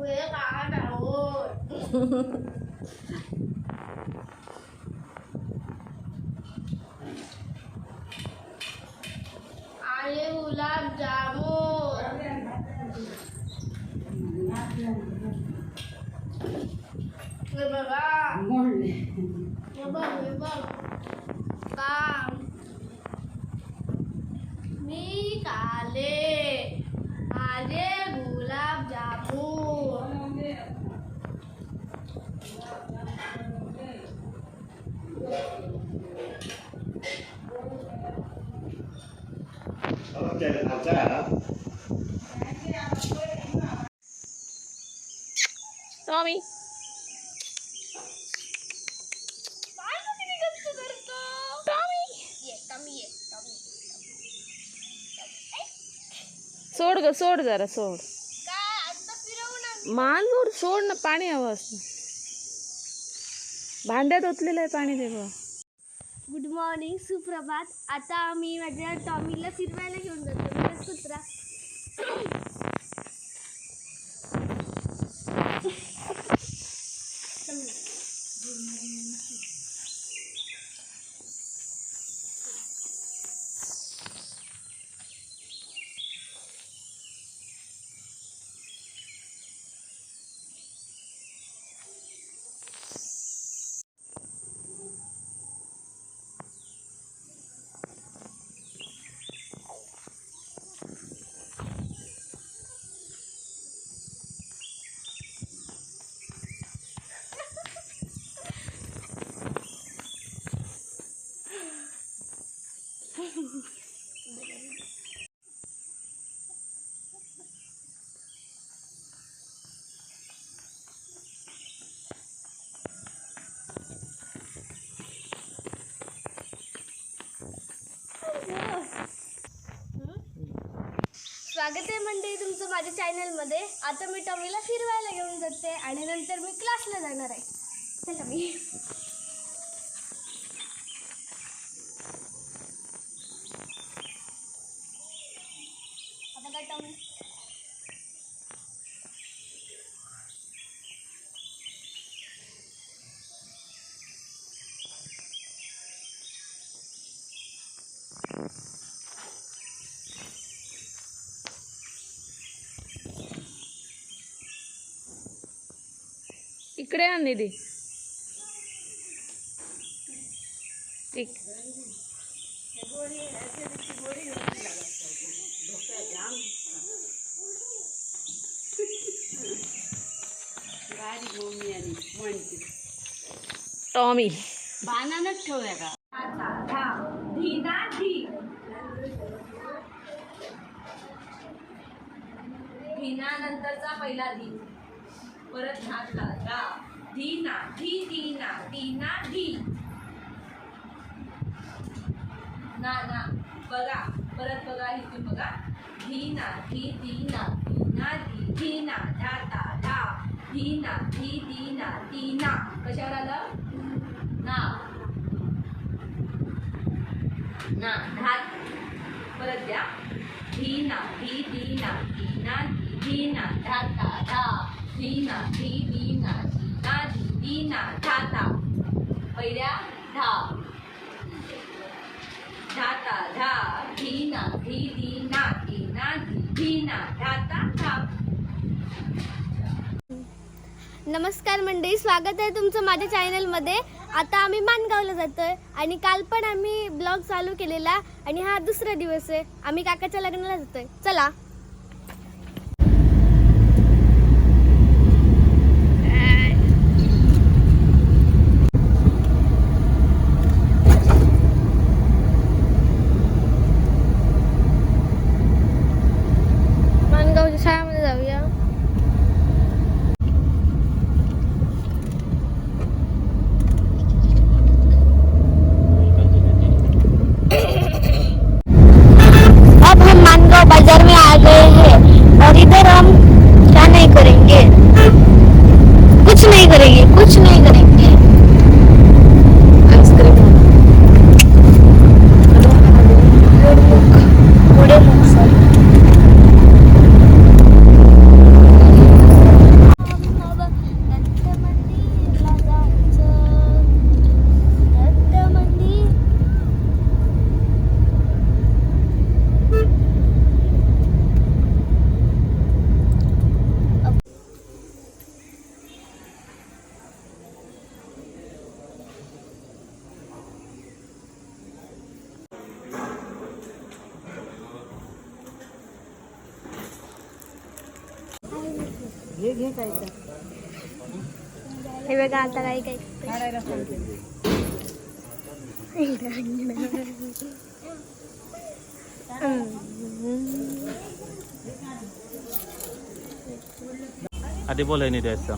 पुढे काढ आहोत आणि गुलाबजामुन हे बघा हे बघ हे बघ काम मी काले माझे गुलाबजामुन टॉमी टॉमी ये टमी ये टमी सोड ग सोड जरा सोड काय आता फिरवू ना मांजूर सोड ना पाणी हवं असतं भांड्यात ओतलेलं आहे पाणी ते बघ गुड मॉर्निंग सुप्रभात. आता आम्ही माझ्या टॉमीला फिरवायला घेऊन जातो. कुत्रा. स्वागत आहे मंडळी तुमचं माझ्या चॅनलमध्ये आता मी टॉमीला फिरवायला घेऊन जाते आणि नंतर मी क्लासला जाणार आहे. चला मी आता काय टॉमी इकडे आण निधी. ठीक टॉमी. बाणानच ठेवूया का? पहिला धी परत घातला. गा. धीना धी धीना धीना धी. ना ना. बघा. परत बघा इथून बघा. धीना धी धीना धीना धी धीना धाता धा धीना धी धीना धीना कशावर आलं? ना. ना. धा परत द्या. धीना धी धीना धीना धी धीना धाता धा धीना धी धीना धीना धी धीना धाता पहिल्या धा. धाता धा धीना धी धीना धीना धी धीना धाता धा. नमस्कार मंडळी स्वागत आहे तुमचं माझ्या चॅनलमध्ये. आता आम्ही मानगावला जातो आहे आणि काल पण आम्ही ब्लॉग चालू केलेला आणि हा दुसरा दिवस आहे. आम्ही काकाच्या लग्नाला जातो आहे चला. जाएगी कुछ नहीं हे बघा आता काही काही आधी बोलाय द्यायचं.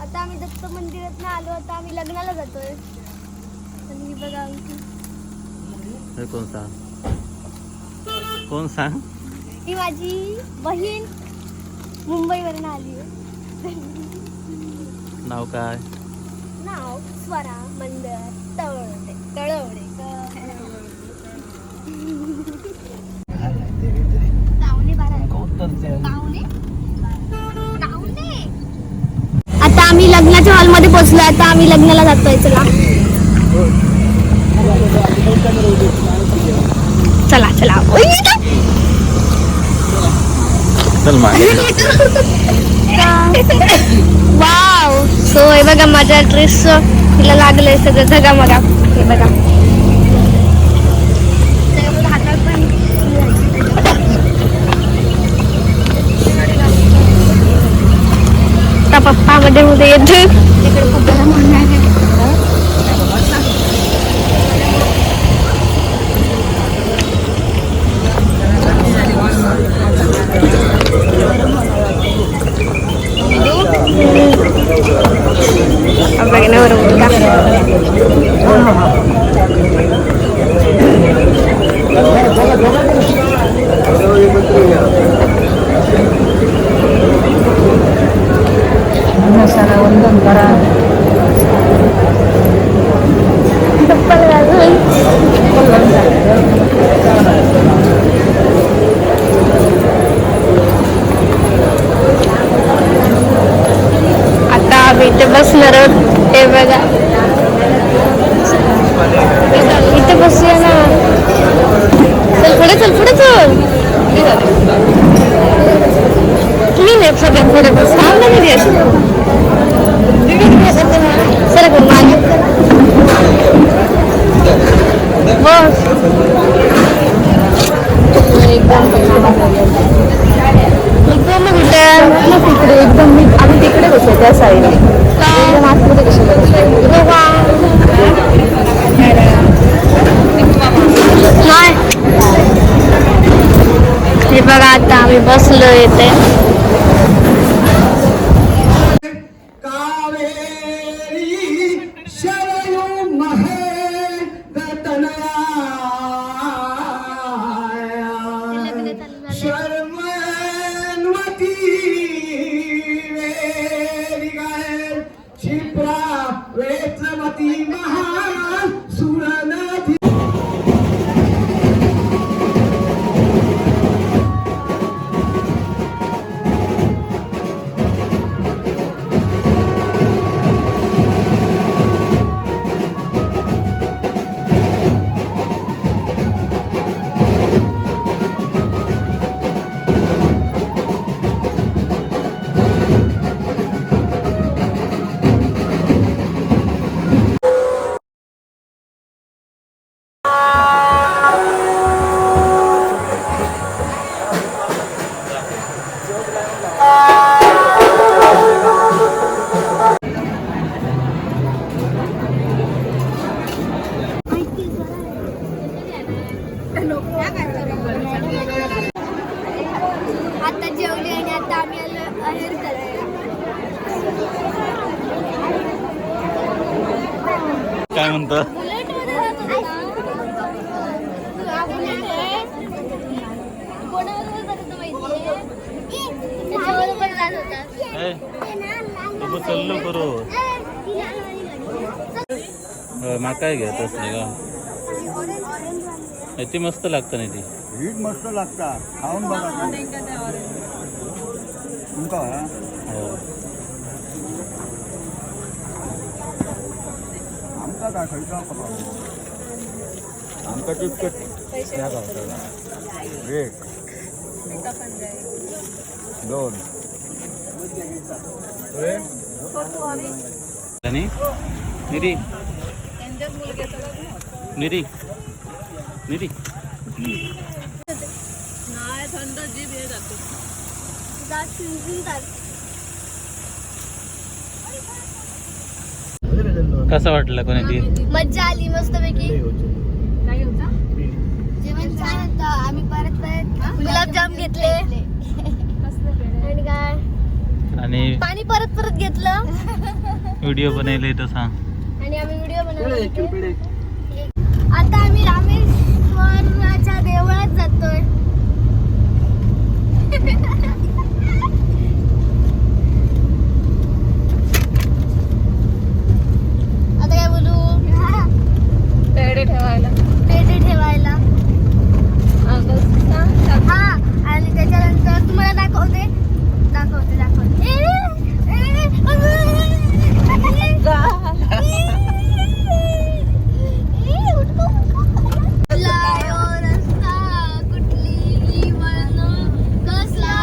आता आम्ही दत्त मंदिरात आलो आता आम्ही लग्नाला जातोय. आणि ही बघा आमची हे कोण सांग? कोण सांग? ही माझी बहीण. मुंबईवरून आली नाव काय? नाव स्वरा मंदर तळवडे तळवडे. आता आम्ही लग्नाच्या हॉलमध्ये पोहोचलो आता आम्ही लग्नाला जातोय. चला. चला चला. ओय, चल वाव सो हे बघा माझ्या ड्रेस तिला लागलंय सगळं. जगा मगा हे बघा. पप्पा मध्ये मध्ये येतो. तिकडे पप्पाला म्हणणार बघण्यावर चप्पल घालून आता आम्ही इथे बसणार आहोत हे बघा इथे बसूया ना चल पुढे चल पुढे चल मी नाही सगळ्यात पुढे बस थांब ना घरी अशी सर करू मागे बस एकदम एकदम कुठे तिकडे एकदम मी आम्ही तिकडे बसलो त्या साईडला एकदम आतमध्ये कशाला बसलो हाय हे बघा आता आम्ही बसलो येते तू चल्लो करू. माका घेत असली का? ए, ती मस्त लागतं नाही ती. हीट मस्त लागता खाऊन बघा. तुमका हो? आमका काय खर्च आमका तितकं ह्या गावचा एक दोन. आणि निरी. निरी. दात झुंझुनतात कसं वाटलं कोणी ती? मज्जा आली मस्तपैकी. काय होता. जेवण छान होतं. आम्ही परत परत गुलाबजाम घेतले. आणि काय? आणि पाणी परत परत घेतलं. व्हिडिओ बनवले तर सांग आणि आम्ही व्हिडिओ बनवले आता आम्ही रामेश्वराच्या देवळात जातोय आता काय बोलू पेढे ठेवायला पेढे ठेवायला हा आणि त्याच्यानंतर तुम्हाला दाखवते दाखवते दाखवते ए, ए, ए, उठको, उठको. लायो रस्ता कुठली वळण कसला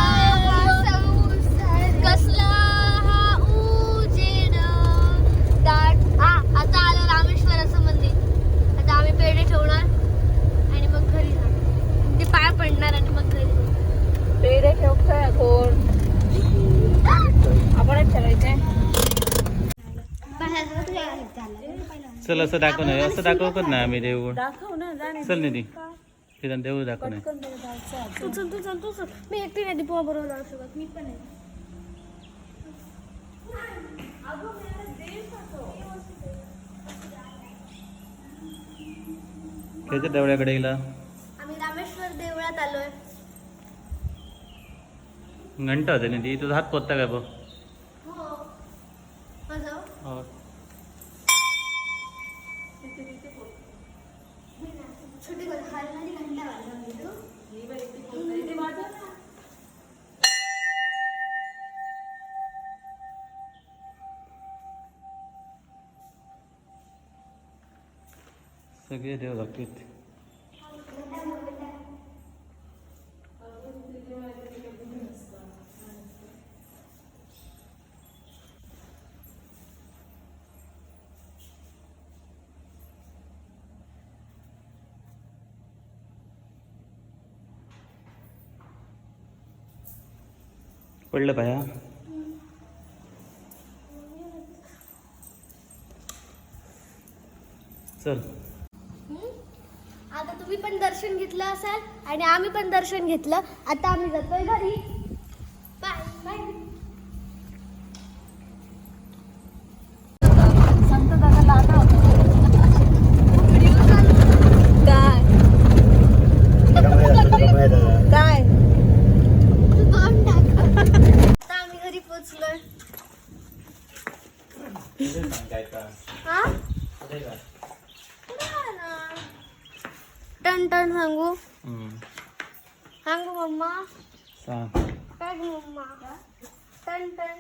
कसला हा उजेड दाट हा आता आलं रामेश्वराचं मंदिर आता आम्ही पेढे ठेवणार आणि मग घरी जाणार ते पाय पडणार आणि मग घरी जाणार. पेढे ठेवतोय कोण आपणच ठेवायचे चल असं दाखव ना असं दाखवत ना आम्ही देऊळ. दाखव ना जाणे चल निधी. तिथं देऊळ दाखव ना. तू चल तू चल तू चल. मी एकटी नाही दीपवा बरोबर जाऊ शकत मी पण आहे. त्याच्या देवळ्याकडे गेला आम्ही रामेश्वर देवळात आलोय. घंटा होते निधी. तुझा हात पोचता काय बघ? छोटी हालणारी घंटा वाजवली तू सगळे देव दाखवत पडलं पाया. चल. आता तुम्ही पण दर्शन घेतलं असाल आणि आम्ही पण दर्शन घेतलं. आता आम्ही जातोय घरी बाय बाय संत दादा लाटा काय काय बॉम्ब टाक आता आम्ही घरी पोचलोय हा कुठे आला? टन टन सांगू हम्म. सांगू मम्मा सांग काय गं मम्मा टन टन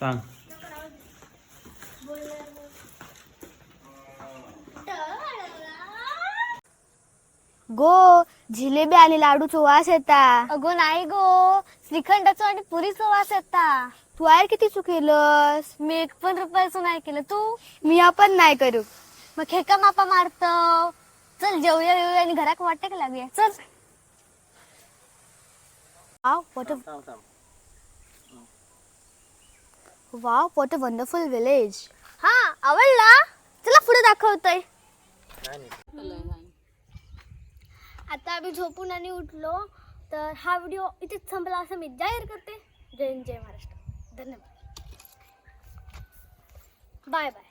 सांग. गो जिलेबी आणि लाडूचा वास येता. अगो नाही गो श्रीखंडाचा आणि पुरीचा वास येता. तू आहे किती चुकेलस? मी एक पण रुपयाचं नाही केलं. तू? मी आपण नाही करू. मग खेका मापा मारत. चल जेवूया येऊया आणि घरात वाटतं का लागूया. चल. what a wow what a wonderful village हा आवडला? चला पुढे दाखवतोय. आता आम्ही झोपून आणि उठलो तर हा व्हिडिओ इथेच संपला असं मी जाहीर करते. जय जय महाराष्ट्र. धन्यवाद. Bye bye